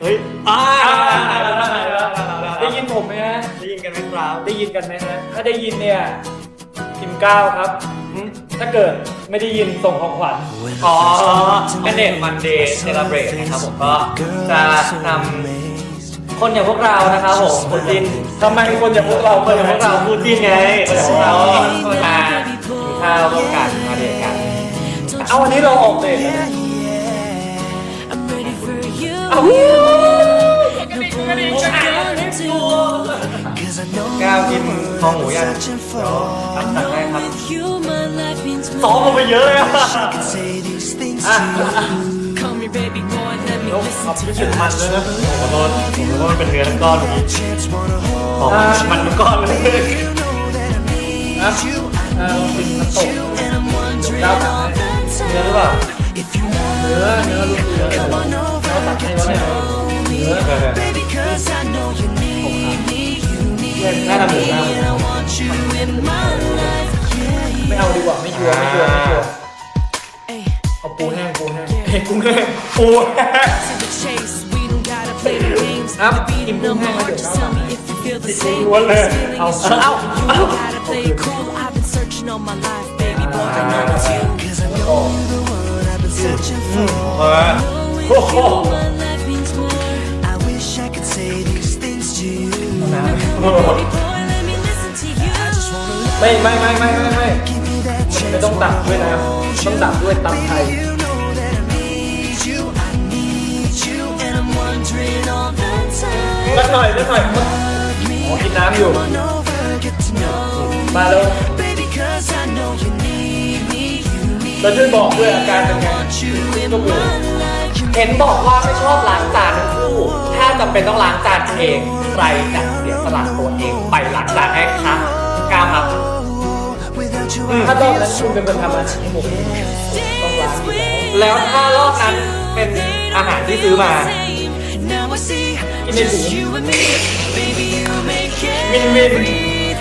เฮ้ยอ่าได้ยินผมไหมฮะ ได้ยินกันไหมครับได้ยินกันไหมฮะ ถ้าได้ยินเนี่ยพิมพ์เก้าครับอืมถ้าเกิดไม่ได้ยินส่งของขวัญ อ๋อเป็นเด็กมันเดย์เซเลบรตนะครับผมก็จะนำคนอย่างพวกเรานะครับผมคุณจินทำไมคนอย่างพวกเราคนอย่างพวกเราพูดจินไงคนอย่างพวกเรามากินข้าวร่วมกันมาเดทกัน เอาวันนี้เราออกเดทแล้วนะ ก้าวกินคอหมูย่างเดี๋ยวทำสั่งให้ครับ You, my life means ซ้อม more. ลงไปเยอะเลยอะ Call me baby boy, let me แล้ว listen ขับ to รู้ you. สึกมันเลยนะผมขอโทษผมขอโทษมันเป็นเนื้อทั้งก้อนเมื่อกี้อ๋อมันทั้งก้อนเลยอะเอาเป็นน้ำตก And I'm wondering Đau all cả. the เนื้อ time หรือเปล่า if you เนื้อเนื้อลูกเนื้อ เนื้อเราตัดให้ไว้เลยเนื้อ baby, cause I know you need me, you need หน้าหมูหน้าหมู me, and I want you in my life. Yeah, ไม่เอาดีกว่าไม่ชัวร์ไม่ชัวร์ไม่ชัวร์ Ay, เอาปูแห้งปูแห้งเฮ้ยปูแห้งปู to the chase, we don't gotta play the games. Up. The beat of the Im- heart, just tell me if you feel the same. ล้วนเลย This feeling เอา is true. เอา You don't gotta play it cool. I've been searching all my life, baby boy. I know it's you. เออ With you, my life means more. I wish I could say these things to you. Baby boy, let me listen to you. ไม่ไม่ไม่ไม่ไม่ไม่ Give me that ไม่ chance. ต้องตัดด้วยนะต้องตัดด้วยตำไทย You know that I need you. I need you. And I'm wondering all the time. สักหน่อยสักหน่อยอ๋อกินน้ำอยู่ Come on over, get to know มาแล้ว Baby, cause I know you need me. You need แล้วช่วยบอกด้วยอาการเป็นไง you in ก็คือ my life. เห็นบอกว่าไม่ชอบล้างจานทั้งคู่ ถ้าจำเป็นต้องล้างจานเอง ใครจะเสียสละตัวเองไปล้างจานให้คะกล้าครับ Without you, ถ้ารอบนั้นคุณเป็นคนทำอาหารให้ผมต้องล้างอยู่แล้ว แล้วถ้ารอบนั้นเป็นอาหารที่ซื้อมา Now I see Give me just two. you and me. Baby, you make it. วินวิน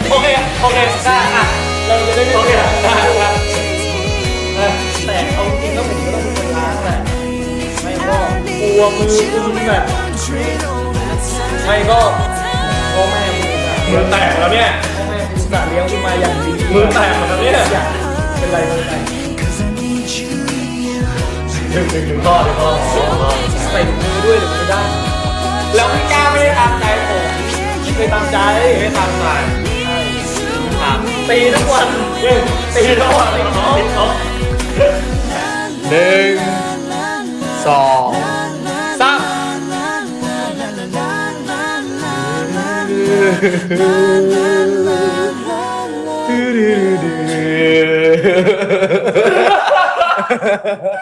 โอเค โอเคได้อะเราจะได้ไม่โอเคเสียได้ครับเออแต่เอา กลัวมือคุณแบบไม่ก็พ่อแม่คุณอะมือแตกแล้วเนี่ยพ่อแม่คุณกะเลี้ยงคุณมาอย่างดีมือแตกหมดแล้วเนี่ยอยากเป็นไรมือแตก cause I need you. ถึงถึงถึงพ่อถึงพ่อพ่อใส่ถุงมือด้วยหรือไม่ได้ แล้วพี่ก้าไม่ได้ตามใจผมไม่ตามใจไม่ได้ตามใจครับตีทุกวันตีโต๊ะตีโต๊ะตีโต๊ะหนึ่ง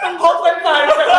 มันพกเป็นไฟเป็นไฟ